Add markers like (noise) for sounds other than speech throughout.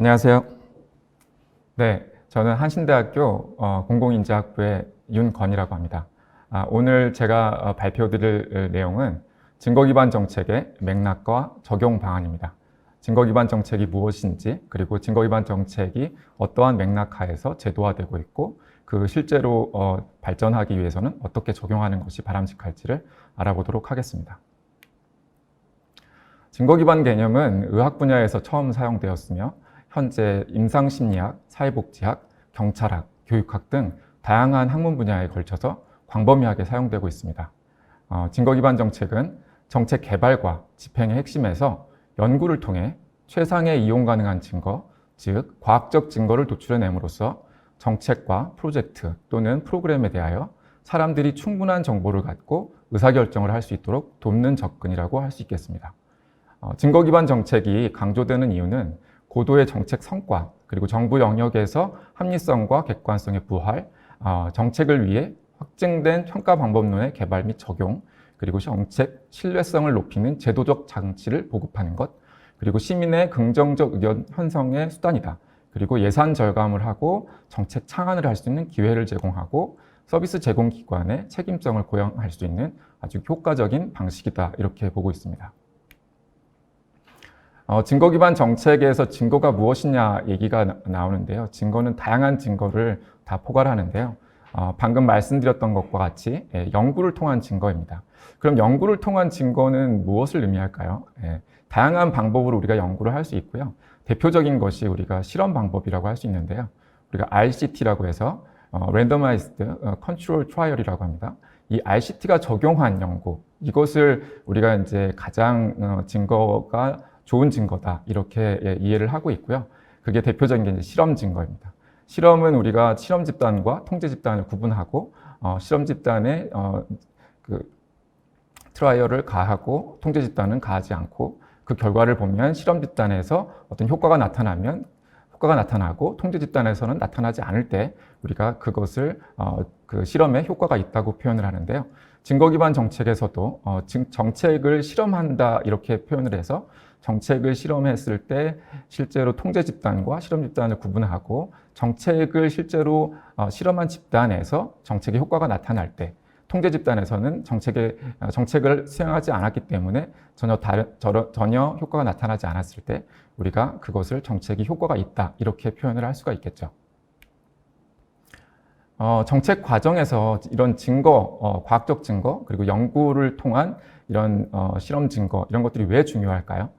안녕하세요. 네, 저는 한신대학교 어, 공공인재학부의 윤건이라고 합니다. 아, 오늘 제가 어, 발표드릴 어, 내용은 증거기반 정책의 맥락과 적용 방안입니다. 증거기반 정책이 무엇인지 그리고 증거기반 정책이 어떠한 맥락 하에서 제도화되고 있고 그 실제로 어, 발전하기 위해서는 어떻게 적용하는 것이 바람직할지를 알아보도록 하겠습니다. 증거기반 개념은 의학 분야에서 처음 사용되었으며 현재 임상심리학, 사회복지학, 경찰학, 교육학 등 다양한 학문 분야에 걸쳐서 광범위하게 사용되고 있습니다. 어, 증거기반 정책은 정책 개발과 집행의 핵심에서 연구를 통해 최상의 이용 가능한 증거, 즉 과학적 증거를 도출해냄으로써 정책과 프로젝트 또는 프로그램에 대하여 사람들이 충분한 정보를 갖고 의사결정을 할 수 있도록 돕는 접근이라고 할 수 있겠습니다. 어, 증거 기반 정책이 강조되는 이유는 고도의 정책 성과 그리고 정부 영역에서 합리성과 객관성의 부활, 어, 정책을 위해 확증된 평가 방법론의 개발 및 적용, 그리고 정책 신뢰성을 높이는 제도적 장치를 보급하는 것, 그리고 시민의 긍정적 의견 형성의 수단이다. 그리고 예산 절감을 하고 정책 창안을 할 수 있는 기회를 제공하고 서비스 제공 기관의 책임성을 고양할 수 있는 아주 효과적인 방식이다. 이렇게 보고 있습니다. 어, 증거 기반 정책에서 증거가 무엇이냐 얘기가 나- 나오는데요. 증거는 다양한 증거를 다 포괄하는데요. 어, 방금 말씀드렸던 것과 같이 예, 연구를 통한 증거입니다. 그럼 연구를 통한 증거는 무엇을 의미할까요? 예, 다양한 방법으로 우리가 연구를 할 수 있고요. 대표적인 것이 우리가 실험 방법이라고 할 수 있는데요. 우리가 RCT라고 해서 어, Randomized Control Trial이라고 합니다. 이 RCT가 적용한 연구 이것을 우리가 이제 가장 어, 증거가 좋은 증거다 이렇게 예, 이해를 하고 있고요. 그게 대표적인 게 이제 실험 증거입니다. 실험은 우리가 실험 집단과 통제 집단을 구분하고 어, 실험 집단의 어, 그 트라이얼을 가하고 통제 집단은 가하지 않고 그 결과를 보면 실험 집단에서 어떤 효과가 나타나면 효과가 나타나고 통제 집단에서는 나타나지 않을 때 우리가 그것을 어, 그 실험에 효과가 있다고 표현을 하는데요. 증거 기반 정책에서도 어, 증- 정책을 실험한다 이렇게 표현을 해서 정책을 실험했을 때 실제로 통제 집단과 실험 집단을 구분하고 정책을 실제로 어, 실험한 집단에서 정책의 효과가 나타날 때 통제 집단에서는 정책의 어, 정책을 수행하지 않았기 때문에 전혀 다른 전혀 효과가 나타나지 않았을 때 우리가 그것을 정책이 효과가 있다 이렇게 표현을 할 수가 있겠죠. 어, 정책 과정에서 이런 증거, 어, 과학적 증거 그리고 연구를 통한 이런 어, 실험 증거 이런 것들이 왜 중요할까요?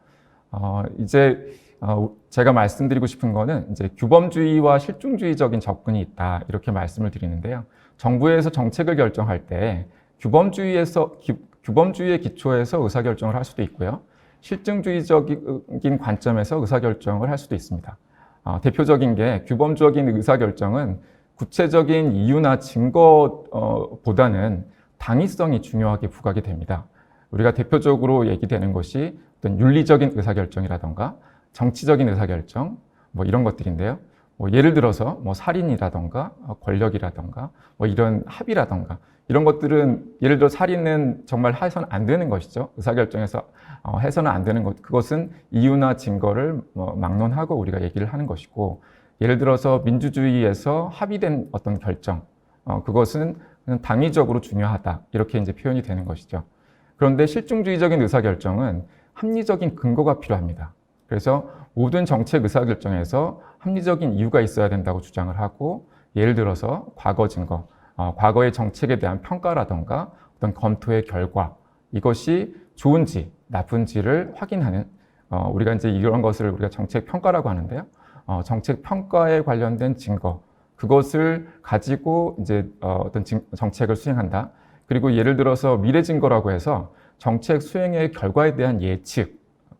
어, 이제 어, 제가 말씀드리고 싶은 거는 이제 규범주의와 실중주의적인 접근이 있다 이렇게 말씀을 드리는데요. 정부에서 정책을 결정할 때 규범주의에서 기- 규범주의의 기초에서 의사결정을 할 수도 있고요. 실증주의적인 관점에서 의사결정을 할 수도 있습니다. 어, 대표적인 게 규범적인 의사결정은 구체적인 이유나 증거보다는 당위성이 중요하게 부각이 됩니다. 우리가 대표적으로 얘기되는 것이 어떤 윤리적인 의사결정이라던가 정치적인 의사결정 뭐 이런 것들인데요. 뭐 예를 들어서 뭐 살인이라던가 어, 권력이라던가 뭐 이런 합의라던가 이런 것들은 예를 들어 살인은 정말 해서는 안 되는 것이죠. 의사결정에서 어, 해서는 안 되는 것 그것은 이유나 증거를 뭐 막론하고 우리가 얘기를 하는 것이고 예를 들어서 민주주의에서 합의된 어떤 결정 어, 그것은 당위적으로 중요하다 이렇게 이제 표현이 되는 것이죠. 그런데 실증주의적인 의사결정은 합리적인 근거가 필요합니다. 그래서 모든 정책 의사결정에서 합리적인 이유가 있어야 된다고 주장을 하고 예를 들어서 과거 증거, 어, 과거의 정책에 대한 평가라던가 어떤 검토의 결과 이것이 좋은지 나쁜지를 확인하는 어, 우리가 이제 이런 것을 우리가 정책 평가라고 하는데요. 어, 정책 평가에 관련된 증거 그것을 가지고 이제 어, 어떤 진- 정책을 수행한다. 그리고 예를 들어서 미래 증거라고 해서 정책 수행의 결과에 대한 예측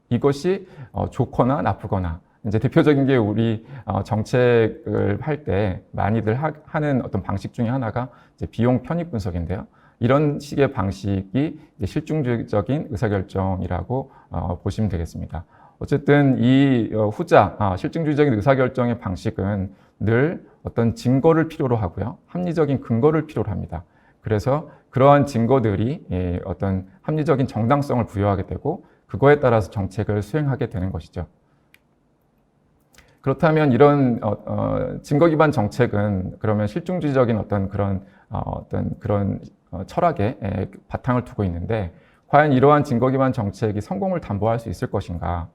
이것이 어, 좋거나 나쁘거나 이제 대표적인 게 우리 어, 정책을 할 때 많이들 하, 하는 어떤 방식 중에 하나가 이제 비용 편입 분석인데요. 이런 식의 방식이 이제 실증주의적인 의사결정이라고 어, 보시면 되겠습니다. 어쨌든 이 어, 후자 아, 실증주의적인 의사결정의 방식은 늘 어떤 증거를 필요로 하고요, 합리적인 근거를 필요로 합니다. 그래서 그러한 증거들이 예, 어떤 합리적인 정당성을 부여하게 되고 그거에 따라서 정책을 수행하게 되는 것이죠. 그렇다면 이런 어, 어, 증거 기반 정책은 그러면 실증주의적인 어떤 그런 어, 어떤 그런 어, 철학에 에, 바탕을 두고 있는데 과연 이러한 증거 기반 정책이 성공을 담보할 수 있을 것인가?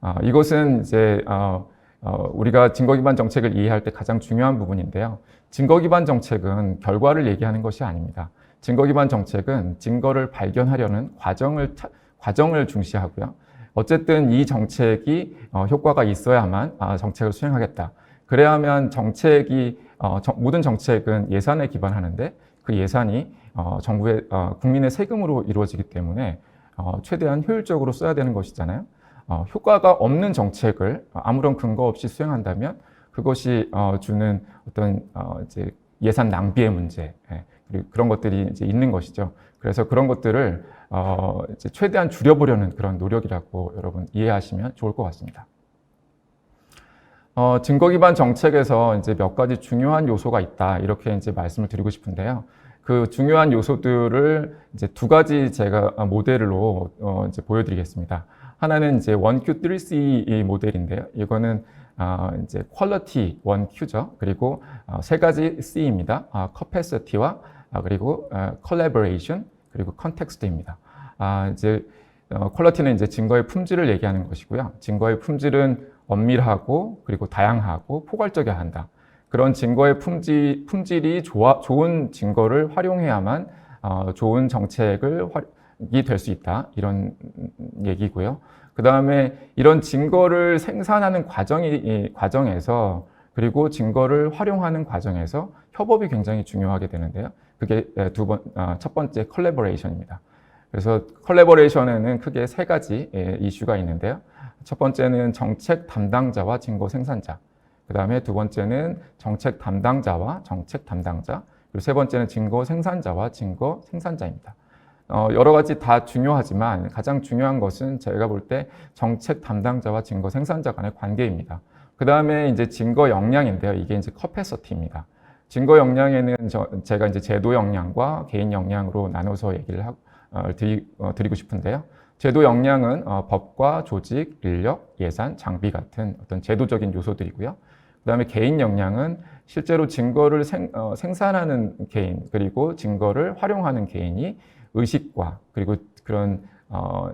어, 이것은 이제 어, 어, 우리가 증거 기반 정책을 이해할 때 가장 중요한 부분인데요. 증거 기반 정책은 결과를 얘기하는 것이 아닙니다. 증거 기반 정책은 증거를 발견하려는 과정을 차- 과정을 중시하고요. 어쨌든 이 정책이 어, 효과가 있어야만 아, 정책을 수행하겠다. 그래야만 정책이 어, 정- 모든 정책은 예산에 기반하는데 그 예산이 어, 정부의 어, 국민의 세금으로 이루어지기 때문에 어, 최대한 효율적으로 써야 되는 것이잖아요. 어, 효과가 없는 정책을 아무런 근거 없이 수행한다면 그것이 어, 주는 어떤 예산 낭비의 문제 예, 그리고 그런 것들이 이제 있는 것이죠. 그래서 그런 것들을 어, 이제 최대한 줄여보려는 그런 노력이라고 여러분 이해하시면 좋을 것 같습니다. 어, 증거 기반 정책에서 이제 몇 가지 중요한 요소가 있다 이렇게 이제 말씀을 드리고 싶은데요. 그 중요한 요소들을 이제 두 가지 제가 모델로 어, 이제 보여드리겠습니다. 하나는 이제 1Q 3C 이 모델인데요. 이거는 아, 이제 퀄리티 1Q죠. 그리고 어, 세 가지 C입니다. 아, capacity와 아, 그리고 어, collaboration 그리고 context입니다. 아, 이제 어, 퀄리티는 이제 증거의 품질을 얘기하는 것이고요. 증거의 품질은 엄밀하고 그리고 다양하고 포괄적이어야 한다. 그런 증거의 품질, 품질이 좋아, 좋은 증거를 활용해야만 어, 좋은 정책을 이 될 수 있다. 이런 얘기고요. 그 다음에 이런 증거를 생산하는 과정이, 이 과정에서 그리고 증거를 활용하는 과정에서 협업이 굉장히 중요하게 되는데요. 그게 두 번, 어, 첫 번째 컬래버레이션입니다. 그래서 컬래버레이션에는 크게 세 가지 예, 이슈가 있는데요. 첫 번째는 정책 담당자와 증거 생산자. 그 다음에 두 번째는 정책 담당자와 정책 담당자. 그리고 세 번째는 증거 생산자와 증거 생산자입니다. 어, 여러 가지 다 중요하지만 가장 중요한 것은 저희가 볼 때 정책 담당자와 증거 생산자 간의 관계입니다. 그 다음에 이제 증거 역량인데요. 이게 이제 커패서티입니다. 증거 역량에는 저, 제가 이제 제도 역량과 개인 역량으로 나눠서 얘기를 하, 어, 드리, 어, 드리고 싶은데요. 제도 역량은 어, 법과 조직, 인력, 예산, 장비 같은 어떤 제도적인 요소들이고요. 그 다음에 개인 역량은 실제로 증거를 생, 어, 생산하는 개인 그리고 증거를 활용하는 개인이 의식과 그리고 그런 어,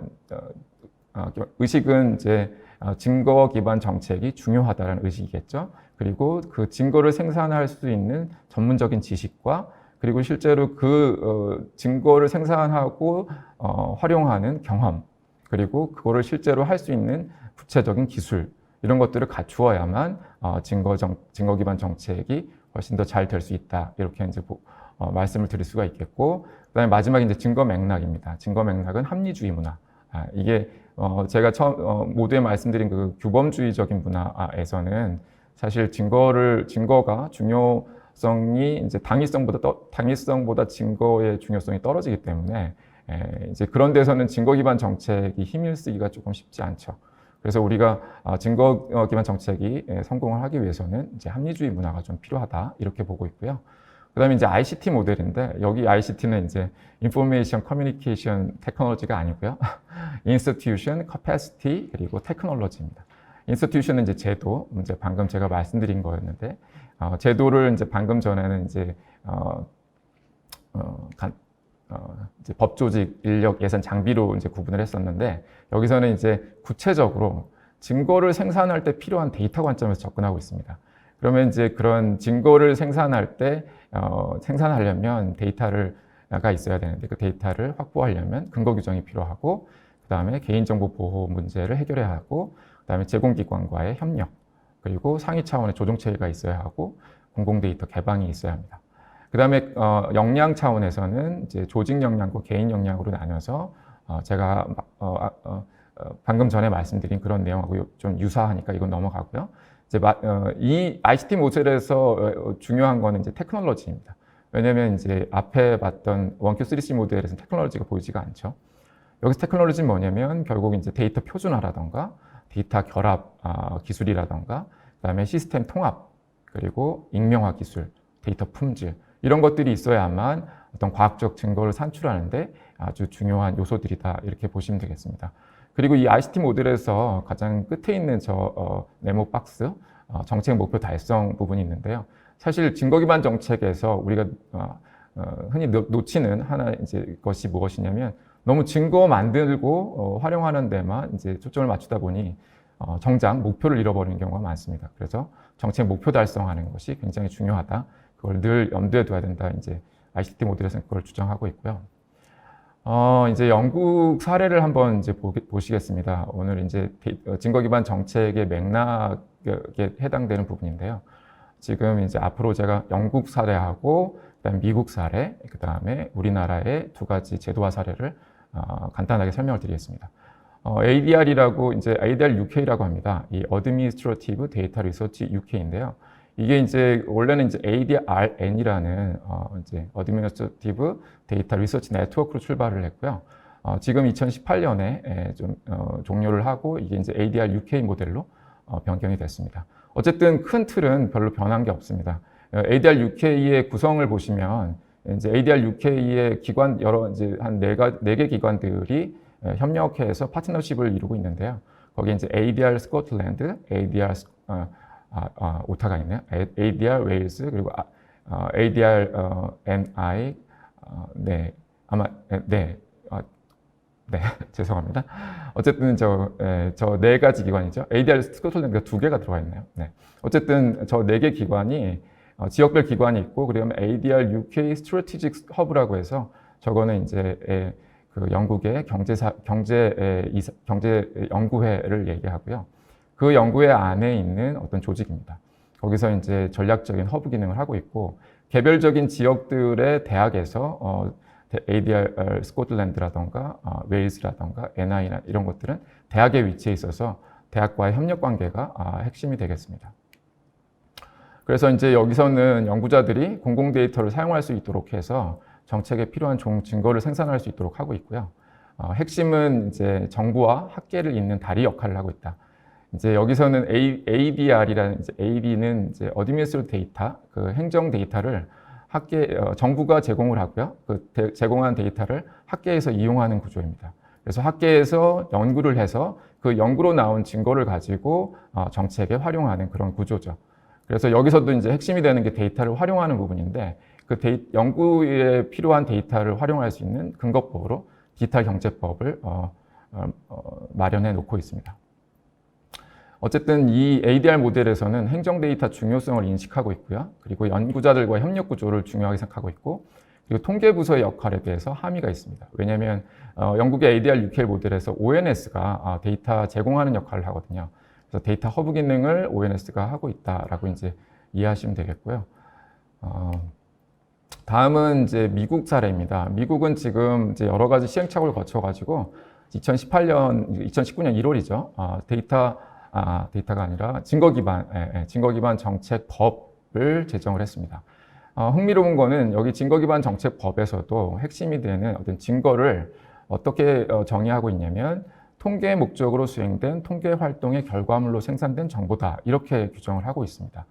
어, 의식은 이제 어, 증거 기반 정책이 중요하다는 의식이겠죠. 그리고 그 증거를 생산할 수 있는 전문적인 지식과 그리고 실제로 그 어, 증거를 생산하고 어, 활용하는 경험 그리고 그거를 실제로 할 수 있는 구체적인 기술 이런 것들을 갖추어야만 어, 증거 정, 증거 기반 정책이 훨씬 더 잘 될 수 있다 이렇게 이제 보, 어, 말씀을 드릴 수가 있겠고 그다음에 마지막에 이제 증거 맥락입니다. 증거 맥락은 합리주의 문화. 아, 이게 어, 제가 처음 어, 모두에 말씀드린 그 규범주의적인 문화에서는 사실 증거를 증거가 중요성이 이제 당위성보다 떠, 당위성보다 증거의 중요성이 떨어지기 때문에 에, 이제 그런 데서는 증거 기반 정책이 힘을 쓰기가 조금 쉽지 않죠. 그래서 우리가 아, 증거 어, 기반 정책이 에, 성공을 하기 위해서는 이제 합리주의 문화가 좀 필요하다 이렇게 보고 있고요. 그 다음에 이제 ICT 모델인데 여기 ICT는 이제 Information Communication Technology가 아니고요. (laughs) Institution, Capacity 그리고 Technology입니다. Institution은 이제 제도, 이제 방금 제가 말씀드린 거였는데 어, 제도를 이제 방금 전에는 이제 어, 어, 간, 어, 이제 법 조직, 인력, 예산, 장비로 이제 구분을 했었는데 여기서는 이제 구체적으로 증거를 생산할 때 필요한 데이터 관점에서 접근하고 있습니다. 그러면 이제 그런 증거를 생산할 때 어, 생산하려면 데이터를 가 있어야 되는데 그 데이터를 확보하려면 근거 규정이 필요하고 그 다음에 개인정보 보호 문제를 해결해야 하고 그 다음에 제공기관과의 협력 그리고 상위 차원의 조정체계가 있어야 하고 공공 데이터 개방이 있어야 합니다. 그 다음에 어, 역량 차원에서는 이제 조직 역량과 개인 역량으로 나눠서 어, 제가 어, 아, 어, 어, 방금 전에 말씀드린 그런 내용하고 좀 유사하니까 이건 넘어가고요. 이제 마, 어, 이 ICT 모델에서 어, 중요한 거는 이제 테크놀로지입니다. 왜냐하면 이제 앞에 봤던 원큐 3C 모델에서는 테크놀로지가 보이지가 않죠. 여기서 테크놀로지는 뭐냐면 결국 이제 데이터 표준화라던가 데이터 결합 아, 기술이라던가 그다음에 시스템 통합 그리고 익명화 기술, 데이터 품질 이런 것들이 있어야만 어떤 과학적 증거를 산출하는데 아주 중요한 요소들이다 이렇게 보시면 되겠습니다. 그리고 이 ICT 모델에서 가장 끝에 있는 저 어, 네모 박스 어, 정책 목표 달성 부분이 있는데요. 사실 증거 기반 정책에서 우리가 어, 어, 흔히 놓, 놓치는 하나 이제 것이 무엇이냐면 너무 증거 만들고 어, 활용하는 데만 이제 초점을 맞추다 보니 어, 정작 목표를 잃어버리는 경우가 많습니다. 그래서 정책 목표 달성하는 것이 굉장히 중요하다. 그걸 늘 염두에 둬야 된다. 이제 ICT 모델에서는 그걸 주장하고 있고요. 어, 이제 영국 사례를 한번 이제 보, 보시겠습니다. 오늘 이제 데- 어, 증거 기반 정책의 맥락에 해당되는 부분인데요. 지금 이제 앞으로 제가 영국 사례하고 그다음 미국 사례, 그다음에 우리나라의 두 가지 제도화 사례를 어, 간단하게 설명을 드리겠습니다. 어, ADR이라고 이제 ADR UK라고 합니다. 이 Administrative Data Research UK인데요. 이게 이제 원래는 이제 ADRN이라는 어, 이제 Administrative Data Research Network로 출발을 했고요. 어, 지금 2018년에 좀 어, 종료를 하고 이게 이제 ADR UK 모델로 어, 변경이 됐습니다. 어쨌든 큰 틀은 별로 변한 게 없습니다. 어, ADR UK의 구성을 보시면 이제 ADR UK의 기관 여러 이제 한 네가 네개 기관들이 에, 협력해서 파트너십을 이루고 있는데요. 거기 이제 ADR 스코틀랜드, ADR 스- 어, 아, 아, 오타가 있네요. ADR 웨일스 그리고 아, 어, ADR 어, NI 어, 네 아마 에, 네. 아, 네, (laughs) 죄송합니다. 어쨌든 저저네 가지 기관이죠. ADR 스코틀랜드가 두 개가 들어가 있네요. 네. 어쨌든 저 네 개 기관이 어, 지역별 기관이 있고 그러면 ADR UK Strategic Hub라고 해서 저거는 이제 에, 그 영국의 경제사 경제 에, 이사- 경제 연구회를 얘기하고요. 그 연구회 안에 있는 어떤 조직입니다. 거기서 이제 전략적인 허브 기능을 하고 있고 개별적인 지역들의 대학에서 어, ADR 스코틀랜드라던가 어, 웨일스라던가 NI나 이런 것들은 대학의 위치에 있어서 대학과의 협력 관계가 아, 핵심이 되겠습니다. 그래서 이제 여기서는 연구자들이 공공 데이터를 사용할 수 있도록 해서 정책에 필요한 종 증거를 생산할 수 있도록 하고 있고요. 어, 핵심은 이제 정부와 학계를 잇는 다리 역할을 하고 있다. 이제 여기서는 A, ADR이라는 이제 AD는 이제 어드미니스트레 데이터, 그 행정 데이터를 학계 어, 정부가 제공을 하고요. 그 대- 제공한 데이터를 학계에서 이용하는 구조입니다. 그래서 학계에서 연구를 해서 그 연구로 나온 증거를 가지고 어, 정책에 활용하는 그런 구조죠. 그래서 여기서도 이제 핵심이 되는 게 데이터를 활용하는 부분인데 그 데이, 연구에 필요한 데이터를 활용할 수 있는 근거법으로 디지털 경제법을 어, 어, 어, 마련해 놓고 있습니다. 어쨌든 이 ADR 모델에서는 행정 데이터 중요성을 인식하고 있고요. 그리고 연구자들과 협력 구조를 중요하게 생각하고 있고, 그리고 통계 부서의 역할에 대해서 함의가 있습니다. 왜냐하면 어, 영국의 ADR UK 모델에서 ONS가 아, 데이터 제공하는 역할을 하거든요. 그래서 데이터 허브 기능을 ONS가 하고 있다라고 이제 이해하시면 되겠고요. 어, 다음은 이제 미국 사례입니다. 미국은 지금 이제 여러 가지 시행착오를 거쳐가지고 2018년, 2019년 1월이죠. 아, 데이터 아, 데이터가 아니라 증거 기반, 예, 예, 증거 기반 정책법을 제정을 했습니다. 어, 흥미로운 거는 여기 증거 기반 정책법에서도 핵심이 되는 어떤 증거를 어떻게 어, 정의하고 있냐면 통계 목적으로 수행된 통계 활동의 결과물로 생산된 정보다 이렇게 규정을 하고 있습니다.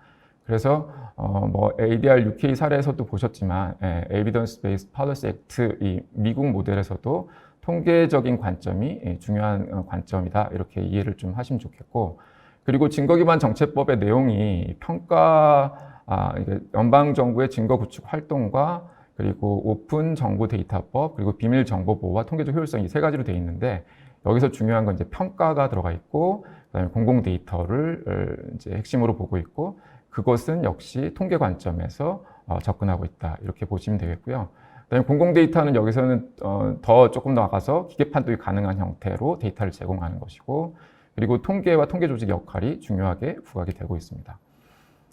그래서 어, 뭐 ADR UK 사례에서도 보셨지만 예, Evidence Based Policy Act 이 미국 모델에서도 통계적인 관점이 예, 중요한 어, 관점이다 이렇게 이해를 좀 하시면 좋겠고 그리고 증거 기반 정책법의 내용이 평가 아, 연방 정부의 증거 구축 활동과 그리고 오픈 정보 데이터법 그리고 비밀 정보 보호와 통계적 효율성 이 세 가지로 되어 있는데 여기서 중요한 건 이제 평가가 들어가 있고 그다음에 공공 데이터를 어, 이제 핵심으로 보고 있고 그것은 역시 통계 관점에서 어, 접근하고 있다 이렇게 보시면 되겠고요. 그다음에 공공 데이터는 여기서는 어, 더 조금 나가서 기계 판독이 가능한 형태로 데이터를 제공하는 것이고 그리고 통계와 통계 조직 역할이 중요하게 부각이 되고 있습니다.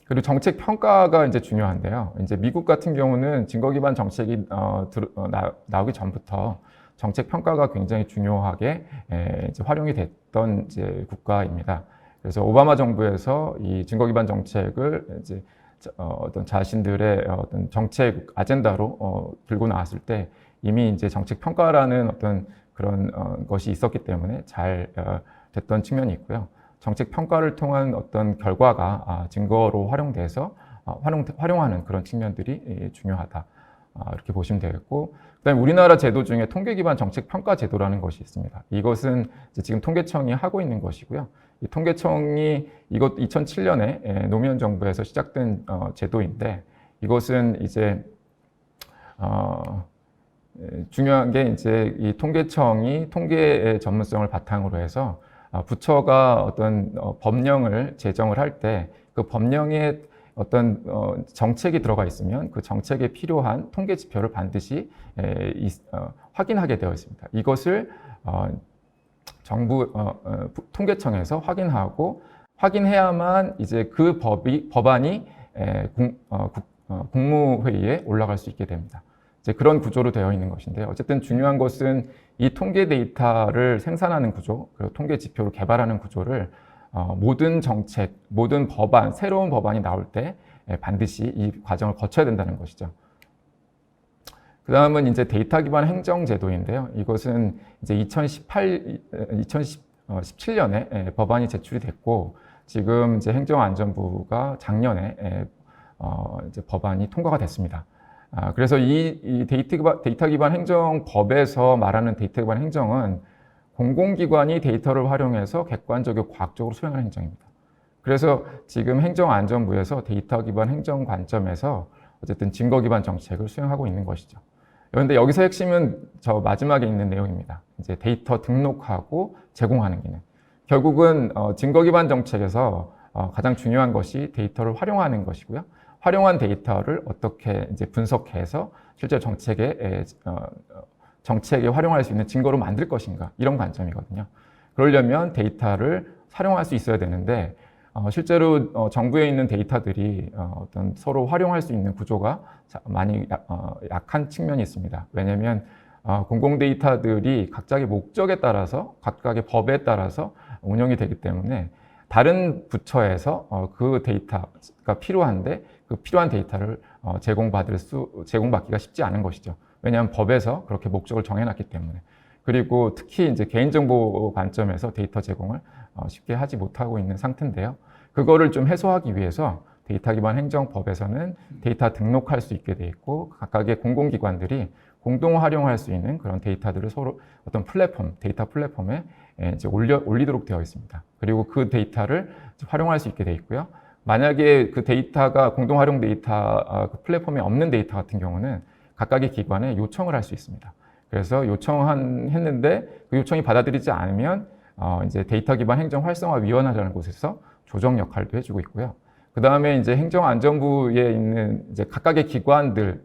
그리고 정책 평가가 이제 중요한데요. 이제 미국 같은 경우는 증거 기반 정책이 어, 들, 어, 나, 나오기 전부터 정책 평가가 굉장히 중요하게 에, 이제 활용이 됐던 이제 국가입니다. 그래서 오바마 정부에서 이 증거 기반 정책을 이제 자- 어, 어떤 자신들의 어떤 정책 아젠다로 어, 들고 나왔을 때 이미 이제 정책 평가라는 어떤 그런 어, 것이 있었기 때문에 잘 어, 됐던 측면이 있고요. 정책 평가를 통한 어떤 결과가 아, 증거로 활용돼서 어, 활용, 활용하는 그런 측면들이 예, 중요하다. 아, 이렇게 보시면 되겠고, 그다음에 우리나라 제도 중에 통계 기반 정책 평가 제도라는 것이 있습니다. 이것은 지금 통계청이 하고 있는 것이고요. 이 통계청이 이것 2007년에 노무현 정부에서 시작된 어, 제도인데 이것은 이제 어, 에, 중요한 게 이제 이 통계청이 통계의 전문성을 바탕으로 해서 어, 부처가 어떤 어, 법령을 제정을 할 때 그 법령에 어떤 어, 정책이 들어가 있으면 그 정책에 필요한 통계 지표를 반드시 어, 확인하게 되어 있습니다. 이것을 어, 정부 어, 어, 부- 통계청에서 확인하고 확인해야만 이제 그 법이 법안이 에, 공, 어, 국, 어, 국무회의에 올라갈 수 있게 됩니다. 이제 그런 구조로 되어 있는 것인데 어쨌든 중요한 것은 이 통계 데이터를 생산하는 구조 그리고 통계 지표를 개발하는 구조를 어, 모든 정책, 모든 법안, 새로운 법안이 나올 때 에, 반드시 이 과정을 거쳐야 된다는 것이죠. 그 다음은 이제 데이터 기반 행정 제도인데요. 이것은 이제 2018, 2017년에 예, 법안이 제출이 됐고, 지금 이제 행정안전부가 작년에 예, 어, 이제 법안이 통과가 됐습니다. 아, 그래서 이, 이 데이터, 기반, 데이터 기반 행정법에서 말하는 데이터 기반 행정은 공공기관이 데이터를 활용해서 객관적이고 과학적으로 수행하는 행정입니다. 그래서 지금 행정안전부에서 데이터 기반 행정 관점에서 어쨌든 증거 기반 정책을 수행하고 있는 것이죠. 그런데 여기서 핵심은 저 마지막에 있는 내용입니다. 이제 데이터 등록하고 제공하는 기능. 결국은 어, 증거 기반 정책에서 어, 가장 중요한 것이 데이터를 활용하는 것이고요. 활용한 데이터를 어떻게 이제 분석해서 실제 정책에 에, 어, 어, 정책에 활용할 수 있는 증거로 만들 것인가 이런 관점이거든요. 그러려면 데이터를 활용할 수 있어야 되는데 어, 실제로 어, 정부에 있는 데이터들이 어, 어떤 서로 활용할 수 있는 구조가 자- 많이 약, 어, 약한 측면이 있습니다. 왜냐하면 어, 공공 데이터들이 각각의 목적에 따라서 각각의 법에 따라서 운영이 되기 때문에 다른 부처에서 어, 그 데이터가 필요한데 그 필요한 데이터를 어, 제공받을 수 제공받기가 쉽지 않은 것이죠. 왜냐하면 법에서 그렇게 목적을 정해놨기 때문에 그리고 특히 이제 개인정보 관점에서 데이터 제공을 어, 쉽게 하지 못하고 있는 상태인데요. 그거를 좀 해소하기 위해서 데이터 기반 행정법에서는 데이터 등록할 수 있게 돼 있고 각각의 공공기관들이 공동 활용할 수 있는 그런 데이터들을 서로 어떤 플랫폼, 데이터 플랫폼에 예, 이제 올려, 올리도록 되어 있습니다. 그리고 그 데이터를 활용할 수 있게 돼 있고요. 만약에 그 데이터가 공동 활용 데이터 아, 그 플랫폼에 없는 데이터 같은 경우는 각각의 기관에 요청을 할 수 있습니다. 그래서 요청한 했는데 그 요청이 받아들이지 않으면 어, 이제 데이터 기반 행정 활성화 위원회라는 곳에서 조정 역할도 해주고 있고요. 그 다음에 이제 행정안전부에 있는 이제 각각의 기관들이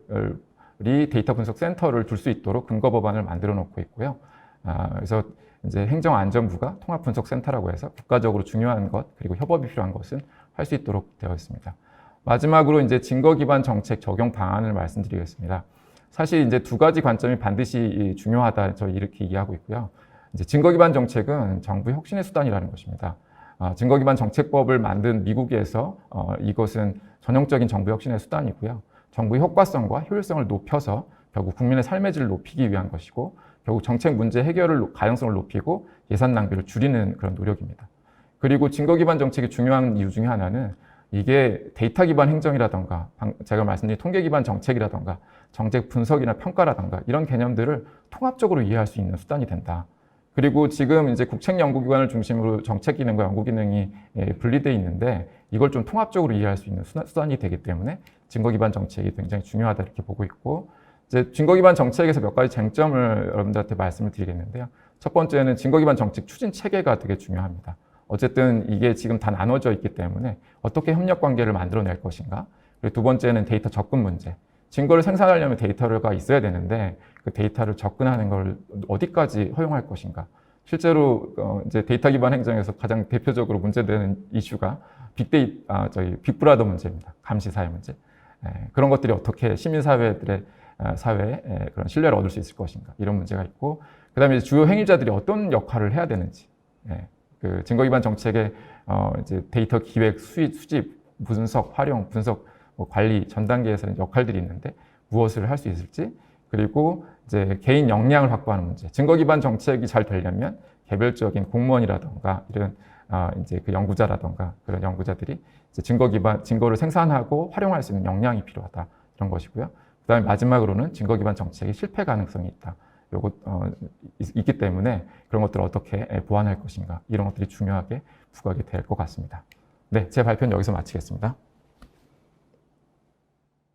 데이터 분석 센터를 둘 수 있도록 근거 법안을 만들어 놓고 있고요. 아, 그래서 이제 행정안전부가 통합 분석 센터라고 해서 국가적으로 중요한 것 그리고 협업이 필요한 것은 할 수 있도록 되어 있습니다. 마지막으로 이제 증거 기반 정책 적용 방안을 말씀드리겠습니다. 사실 이제 두 가지 관점이 반드시 중요하다 저 이렇게 이해하고 있고요. 이제 증거 기반 정책은 정부의 혁신의 수단이라는 것입니다. 아, 증거 기반 정책법을 만든 미국에서 어, 이것은 전형적인 정부 혁신의 수단이고요. 정부의 효과성과 효율성을 높여서 결국 국민의 삶의 질을 높이기 위한 것이고 결국 정책 문제 해결을 노- 가능성을 높이고 예산 낭비를 줄이는 그런 노력입니다. 그리고 증거 기반 정책의 중요한 이유 중에 하나는 이게 데이터 기반 행정이라던가 방- 제가 말씀드린 통계 기반 정책이라던가 정책 분석이나 평가라던가 이런 개념들을 통합적으로 이해할 수 있는 수단이 된다. 그리고 지금 이제 국책 연구기관을 중심으로 정책 기능과 연구 기능이 예, 분리되어 있는데 이걸 좀 통합적으로 이해할 수 있는 수단- 수단이 되기 때문에 증거 기반 정책이 굉장히 중요하다 이렇게 보고 있고 이제 증거 기반 정책에서 몇 가지 쟁점을 여러분들한테 말씀을 드리겠는데요. 첫 번째는 증거 기반 정책 추진 체계가 되게 중요합니다. 어쨌든 이게 지금 다 나눠져 있기 때문에 어떻게 협력 관계를 만들어낼 것인가. 그리고 두 번째는 데이터 접근 문제. 증거를 생산하려면 데이터가 있어야 되는데 그 데이터를 접근하는 걸 어디까지 허용할 것인가. 실제로 어, 이제 데이터 기반 행정에서 가장 대표적으로 문제되는 이슈가 빅데이 아 저희 빅브라더 문제입니다. 감시 사회 문제. 에, 그런 것들이 어떻게 시민 사회들의 아, 사회에 에, 그런 신뢰를 얻을 수 있을 것인가 이런 문제가 있고 그다음에 주요 행위자들이 어떤 역할을 해야 되는지 예, 그 증거 기반 정책의 어, 이제 데이터 기획, 수입, 수집, 분석, 활용, 분석, 뭐 관리 전 단계에서 역할들이 있는데 무엇을 할 수 있을지 그리고 이제 개인 역량을 확보하는 문제. 증거 기반 정책이 잘 되려면 개별적인 공무원이라던가 이런 아, 이제 그 연구자라던가 그런 연구자들이 증거 기반 증거를 생산하고 활용할 수 있는 역량이 필요하다 이런 것이고요. 그다음에 마지막으로는 증거 기반 정책의 실패 가능성이 있다. 요것 어, 있- 있기 때문에 그런 것들을 어떻게 보완할 것인가 이런 것들이 중요하게 부각이 될 것 같습니다. 네, 제 발표는 여기서 마치겠습니다.